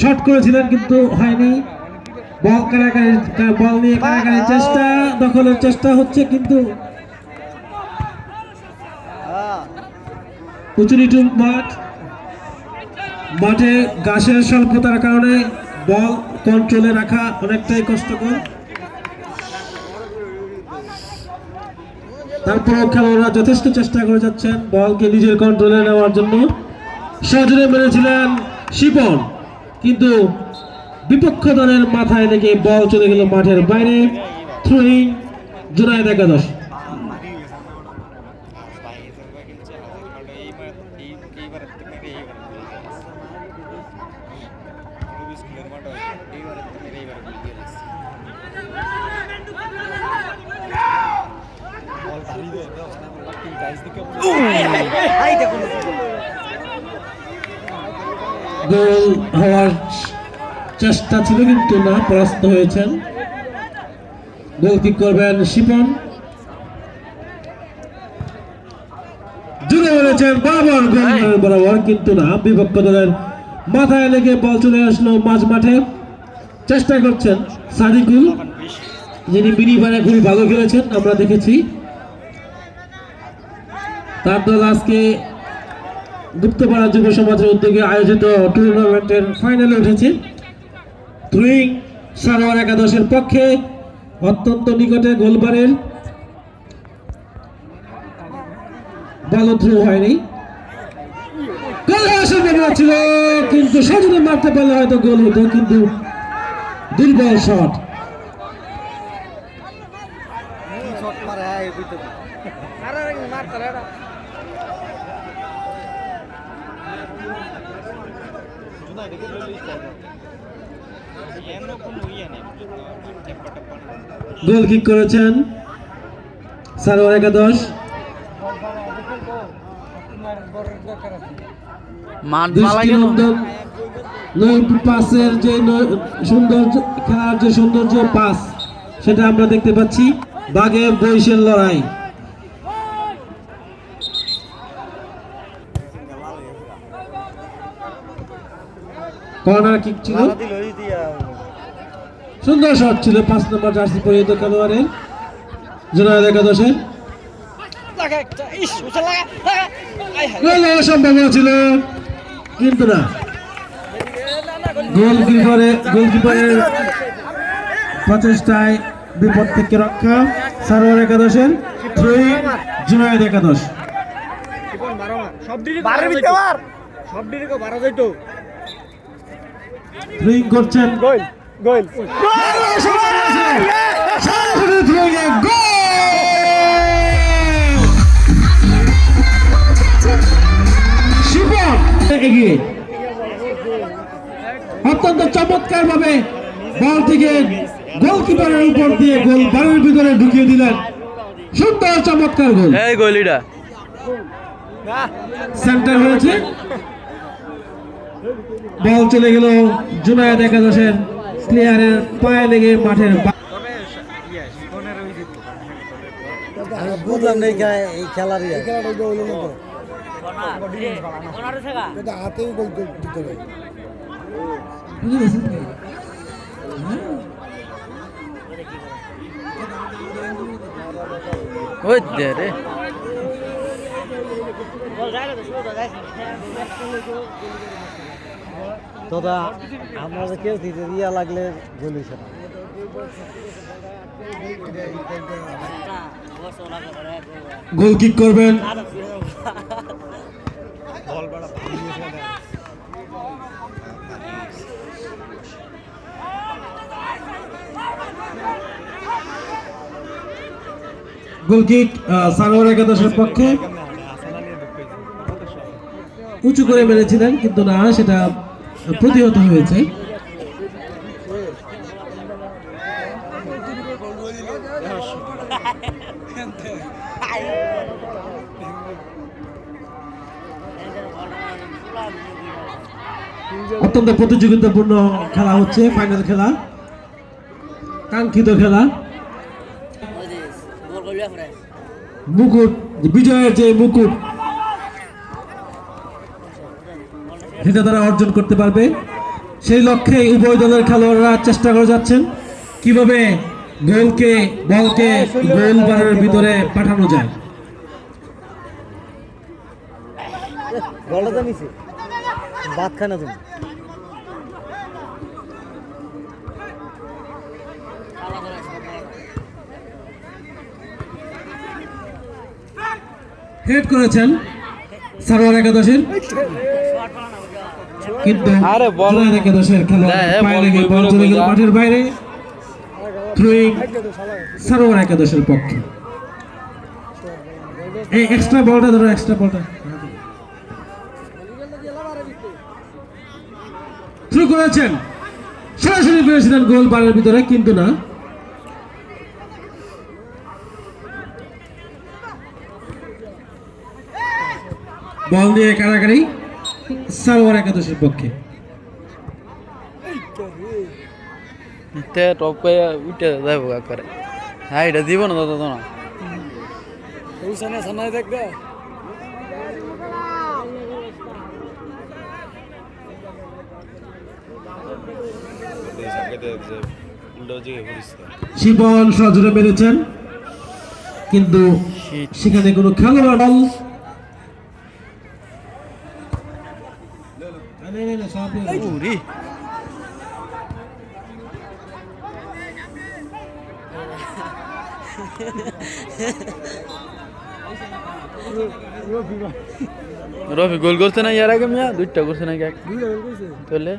Shot করেছিলেন কিন্তু হয়নি। বল কারাকারি বল নিয়ে কারাকারি চেষ্টা, দখলের চেষ্টা হচ্ছে কিন্তু। উঁচু নিচু মাঠ। মাঠে ঘাসের স্বল্পতার কারণে বল কন্ট্রোলে রাখা অনেকটাই কষ্টকর। তারপরেও খেলোয়াড়রা যথেষ্ট চেষ্টা করে যাচ্ছেন বলকে নিজের কন্ট্রোলে নেওয়ার জন্য। সজনে মেরেছিলেন শিপন। কিন্তু বিপক্ষ দলের মাথায় থেকে বল চলে গেল মাঠের বাইরে। থ্রোয়িং জুনায়দ একাদশ। গোল হওয়ার চেষ্টা ছিল কিন্তু না পরাস্ত হয়েছেন। গোল কিক করবেন শিপন। জুড়ে বলেছেন বরাবর গোল বরাবর কিন্তু না বিপক্ষ দলের মাথায় লেগে বল চলে আসলো মাঝ মাঠে। চেষ্টা করছেন সাদিকুল যিনি খুবই ভালো খেলেছেন আমরা দেখেছি। তার দল আজকে গুপ্তপাড়া যুব সমাজের উদ্যোগে আয়োজিত টুর্নামেন্টের ফাইনালে উঠেছে থ্রুইং সারোয়ার একাদশের পক্ষে অত্যন্ত নিকটে গোলবারের হয়নি। মারতে পারলে হয়তো কিন্তু দুর্বল শট। গোল কিক করেছেন সারোয়ার একাদশ। পাসের যে নৈ- সৌন্দর্য খেলার যে সৌন্দর্য পাস সেটা আমরা দেখতে পাচ্ছি। বাঘে বৈশের লড়াই। কর্নার কিক ছিল। সুন্দর শট ছিল পাঁচ নম্বর জার্সি পরিহিত খেলোয়াড়ের। একাদশের হওয়ার সম্ভাবনা ছিল। কিন্তু না। গোলকিপারে গোলকিপারের প্রচেষ্টায় বিপদ থেকে রক্ষা। সারোয়ার একাদশের জুনায়দ একাদশ। বারো দিতে পার সব দিকে বারো যাইতো। থ্রুইং করছেন। গোল গোল। এগিয়ে। অত্যন্ত চমৎকার ভাবে বলটিকে গোলকিপারের উপর দিয়ে গোল বাড়ির ভিতরে ঢুকিয়ে দিলেন। সুন্দর চমৎকার গোল। এই গলিটা। সেন্টার হয়েছে। বল চলে গেল জুনায়দ একাদশের প্লেয়ারের পায়ে লেগে মাঠের বুঝলাম না এই এই খেলার। এটা হাতেই গোল গোল দিতে হবে বুঝে গেছেন কি? ওই রে আমরা যে কেউ দিতে দিয়া লাগলে গোল হইছে না গোল কিক করবেন। গোল কিক আহ, সারোয়ার একাদশের পক্ষে। উঁচু করে মেরেছিলেন কিন্তু না সেটা প্রতিহত হয়েছে। অত্যন্ত প্রতিযোগিতাপূর্ণ খেলা হচ্ছে ফাইনাল খেলা কাঙ্ক্ষিত খেলা। মুকুট বিজয়ের যে মুকুট। যেটা তারা অর্জন করতে পারবে। সেই লক্ষ্যে উভয় দলের খেলোয়াড়রা চেষ্টা করে যাচ্ছেন। কীভাবে গোলকে বলকে গোল বারের ভিতরে পাঠানো যায়? হেড করেছেন সারোয়ার একাদশের। কিন্তু খেলোয়াড়। হ্যাঁ, গেল মাঠের বাইরে থ্রোয়িং সারোয়ার একাদশের পক্ষে। এই এক্সট্রা বলটা ধরো এক্সট্রা বলটা থ্রু করেছেন। সরাসরি পেরেছিলেন গোল বারের ভিতরে কিন্তু না। বল দিয়ে কারাকারি সারোয়ার একাদশের পক্ষে। টপ করে উঠে যাব করে হ্যাঁ এটা দিব না দাদা না সামনে দেখবে। শিবন সজোরে মেরেছেন কিন্তু সেখানে কোনো খেলোয়াড় দল উরি রফি গোল করছে না ইয়ার আগে মিয়া দুইটা করছে নাকি এক তাহলে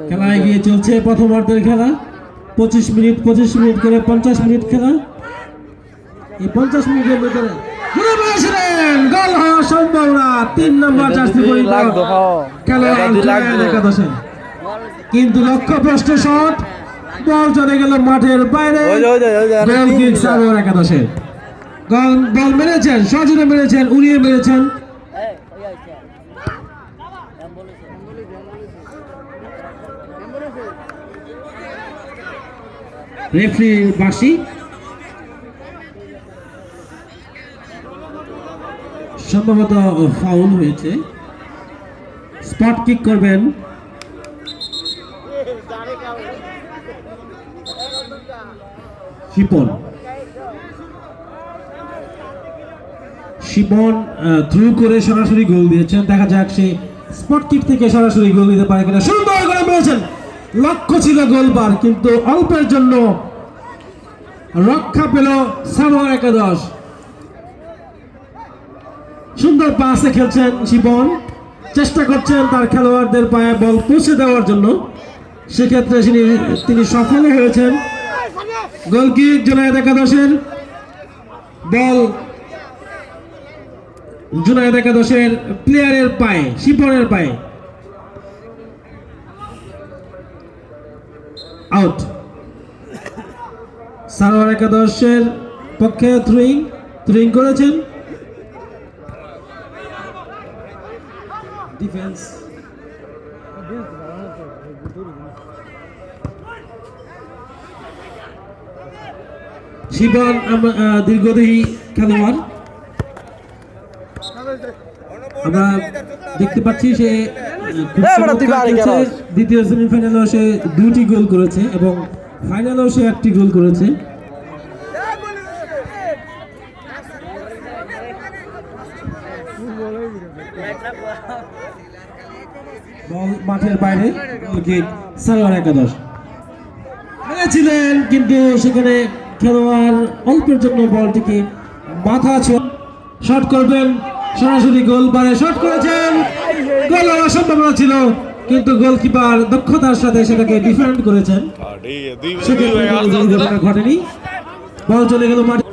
খেলা এগিয়ে চলছে প্রথমার্ধের খেলা পঁচিশ মিনিট পঁচিশ মিনিট করে পঞ্চাশ মিনিট খেলা এই পঞ্চাশ মিনিটের ভিতরে ঘুরে পেয়েছিলেন গোল হওয়ার সম্ভাবনা তিন নম্বর জার্সি যদি পরিহিত লাগতো, হ্যাঁ। খেলোয়াড় কিন্তু লক্ষ্যভ্রষ্ট শট। বল চলে গেল মাঠের বাইরে। গোল বল মেরেছেন সজনে মেরেছেন উড়িয়ে মেরেছেন। রেফরি বাসি সম্ভবত ফাউল হয়েছে। স্পট কিক করবেন। শিপন। শিপন থ্রু করে সরাসরি গোল দিয়েছেন। দেখা যাক সে স্পট কিক থেকে সরাসরি গোল দিতে পারে কিনা। সুন্দর করে মেরেছেন লক্ষ্য ছিল গোলবার, কিন্তু অল্পের জন্য রক্ষা পেল সানোয়ার একাদশ। সুন্দর পাসে খেলছেন শিবন। চেষ্টা করছেন তার খেলোয়াড়দের পায়ে বল পৌঁছে দেওয়ার জন্য। সেক্ষেত্রে তিনি তিনি সফল হয়েছেন। গোলকিক জুনায়েদ একাদশের বল। জুনায়েদ একাদশের প্লেয়ারের পায়ে শিপনের পায়ে। আউট। সারোয়ার একাদশের পক্ষে থ্রুইং থ্রুইং করেছেন। আহ, দীর্ঘদেহী খেলোয়াড় আমরা দেখতে পাচ্ছি সে। গেলস। দ্বিতীয় সেমিফাইনালেও সে দুটি গোল করেছে এবং ফাইনালেও সে একটি গোল করেছে বল মাঠের বাইরে গোলকিক সালোয়ার একাদশ ছিলেন কিন্তু সেখানে খেলোয়াড় অল্পের জন্য বলটিকে মাথা ছোঁয়া শট করবেন। সরাসরি গোল বারে শট করেছেন। গোল হওয়ার সম্ভাবনা ছিল, কিন্তু গোলকিপার দক্ষতার সাথে সেটাকে ডিফেন্ড করেছেন। ঘটেনি। বল চলে গেল মাঠে।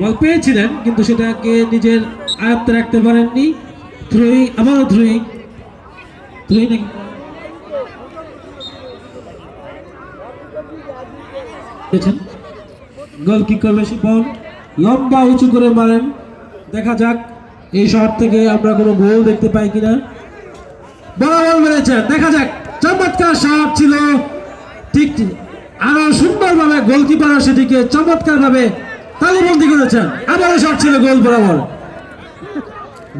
বল পেয়েছিলেন, কিন্তু সেটাকে নিজের আয়ত্তে রাখতে পারেননি। থ্রুই আবারও থ্রুই থ্রুই নাকি গোল কি করবে শিপন লম্বা উঁচু করে মারেন। দেখা যাক এই শট থেকে আমরা কোনো গোল দেখতে পাই কিনা। বরাবর মেরেছেন দেখা যাক। চমৎকার শট ছিল। ঠিক আরও সুন্দরভাবে গোলকিপার সেটিকে চমৎকারভাবে তালিবন্দি করেছেন। আবারও শট ছিল গোল বরাবর।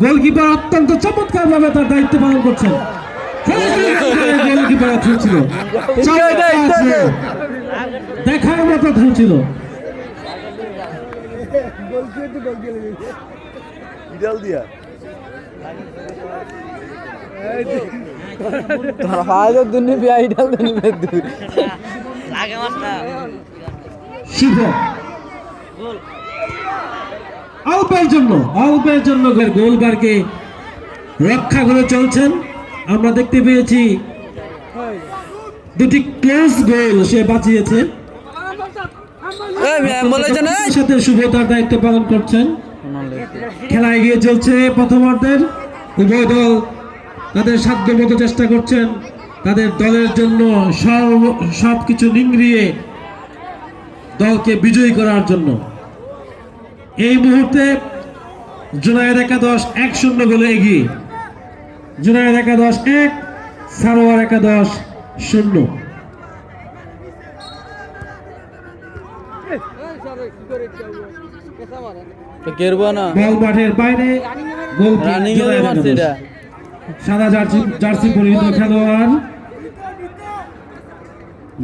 গোলকিপার অত্যন্ত চমৎকারভাবে তার দায়িত্ব পালন করছেন। গোলকিপার ছিল। চমৎকার ছিল। দেখার মতো থ্রু ছিল। ফায়দা দুনি বিয়াই ডাল দুনি বেদু শুভ অল্পের জন্য অল্পের জন্য গোলবারকে রক্ষা করে চলছেন। আমরা দেখতে পেয়েছি দুটি ক্লোজ গোল সে বাঁচিয়েছে। সাথে শুভ তার দায়িত্ব পালন করছেন। খেলা এগিয়ে চলছে প্রথমার্ধের উভয় দল তাদের সাধ্য মতো চেষ্টা করছেন। তাদের দলের জন্য সব সব কিছু নিংড়িয়ে দলকে বিজয়ী করার জন্য। এই মুহূর্তে জুনায়েদ একাদশ এক শূন্য গোলে এগিয়ে। জুনায়েদ একাদশ এক সারোয়ার একাদশ বল মাঠের বাইরে। গোল মারছে একাদশ। এটা সাদা জার্সি জার্সি পরিহিত খেলোয়াড়।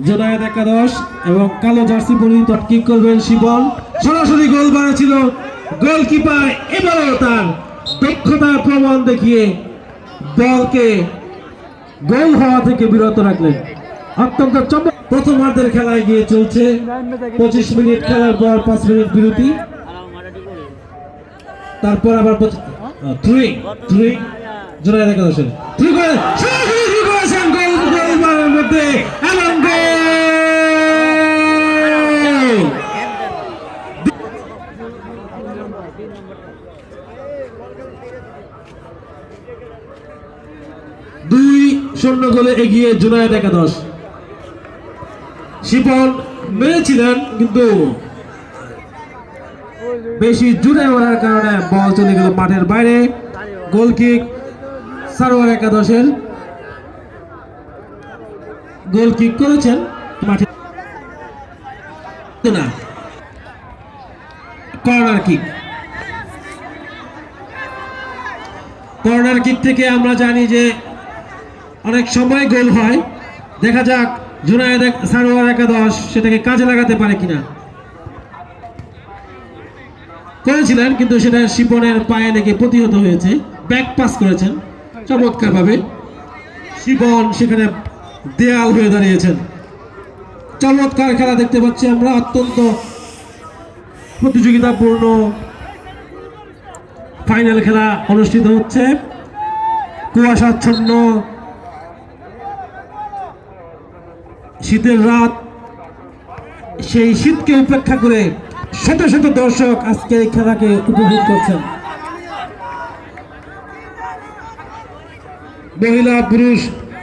জোনায়েদ একাদশ এবং কালো জার্সি পরিহিত কিক করবেন শিবন। সরাসরি গোল বাড়াচ্ছিল গোলকিপার এবারও তার দক্ষতার প্রমাণ দেখিয়ে দলকে গোল হওয়া থেকে বিরত রাখলেন। অত্যন্ত চমক প্রথমার্ধের খেলায় গিয়ে চলছে। পঁচিশ মিনিট খেলার পর পাঁচ মিনিট বিরতি। তারপর আবার থ্রি থ্রি জোড়ায় দেখা গোল মধ্যে এবং গোল দুই শূন্য গোলে এগিয়ে জুনায়েদ একাদশ। শিপন মেরেছিলেন, কিন্তু বেশি জুড়ে মারার কারণে বল চলে গেল মাঠের বাইরে। গোল কিক সারোয়ার একাদশের। গোল কিক করেছেন মাঠে না। Corner kick. কর্নার কিক থেকে আমরা জানি যে অনেক সময় গোল হয়। দেখা যাক, জুনায়েদ সারোয়ার একাদশ, সেটাকে কাজে লাগাতে পারে কিনা। করেছিলেন, কিন্তু সেটা শিপনের পায়ে লেগে প্রতিহত হয়েছে। ব্যাক পাস করেছেন চমৎকার ভাবে শিপন সেখানে দেয়াল হয়ে দাঁড়িয়েছেন। চমৎকার খেলা দেখতে পাচ্ছি আমরা, অত্যন্ত প্রতিযোগিতাপূর্ণ ফাইনাল খেলা অনুষ্ঠিত হচ্ছে। কুয়াশাচ্ছন্ন শীতের রাত। সেই শীতকে উপেক্ষা করে শত শত দর্শক আজকে এই খেলাকে উপভোগ করছেন। মহিলা পুরুষ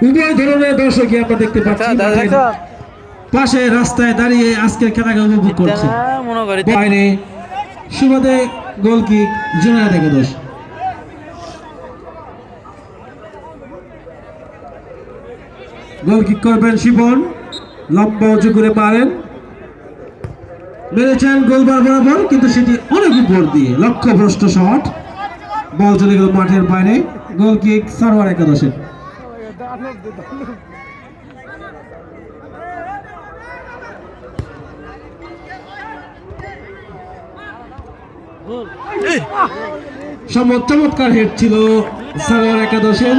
উভয় ধরনের দর্শকই আমরা দেখতে পাচ্ছি। আচ্ছা, দেখো। পাশে রাস্তায় দাঁড়িয়ে আজকের খেলাকে উপভোগ করছে। বাইরে সুবাদে গোল কিক জুনায়েদ একাদশ। গোল কিক করবেন শিবন। লম্বা উঁচু করে মারেন মেরেছেন গোলবার বরাবর, কিন্তু সেটি অনেক উপর দিয়ে লক্ষ্য ভ্রষ্ট শট। বল চলে গেল মাঠের বাইরে। গোল কিক সারোয়ার একাদশের চমৎ- চমৎকার হেড ছিল সারোয়ার একাদশের।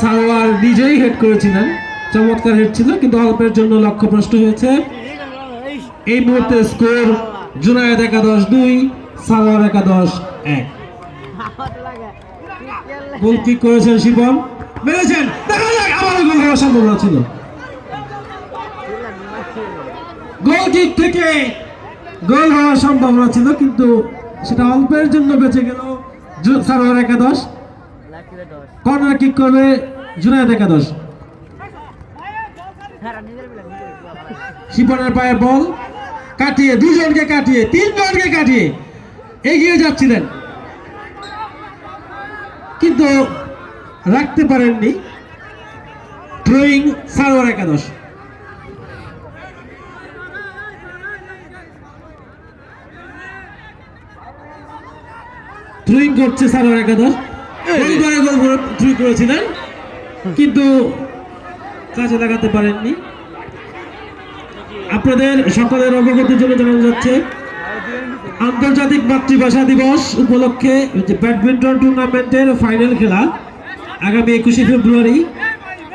সারোয়ার নিজেই হেড করেছিলেন। চমৎকার হেড ছিল কিন্তু অল্পের জন্য লক্ষ্য লক্ষ্যভ্রষ্ট হয়েছে। এই মুহূর্তে স্কোর জুনায়েদ একাদশ দুই সারোয়ার একাদশ এক। গোল কিক করেছেন শিবম। মেরেছেন। দেখা যাক আবারও গোল হওয়ার সম্ভাবনা ছিল। গোল কিক থেকে গোল হওয়ার সম্ভাবনা ছিল কিন্তু সেটা অল্পের জন্য বেঁচে গেল সারোয়ার একাদশ। কর্নার কিক করবে জুনায়েদ একাদশ। শিপনের পায়ে বল কাটিয়ে দুজনকে কাটিয়ে তিনজনকে কাটিয়ে এগিয়ে যাচ্ছিলেন। কিন্তু রাখতে পারেননি। ড্রয়িং সারোয়ার একাদশ। ড্রয়িং করছে সারোয়ার একাদশ। করেছিলেন? কিন্তু কাজে লাগাতে পারেননি। আপনাদের সকলের অবগতির জন্য জানানো যাচ্ছে, আন্তর্জাতিক মাতৃভাষা দিবস উপলক্ষে যে ব্যাডমিন্টন টুর্নামেন্টের ফাইনাল খেলা আগামী একুশে ফেব্রুয়ারি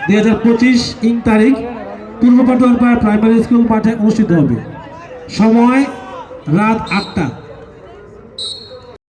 দুই হাজার পঁচিশ ইং তারিখ পূর্ব পাটোয়ারপাড়া প্রাইমারি স্কুল মাঠে অনুষ্ঠিত হবে। সময় রাত আটটা।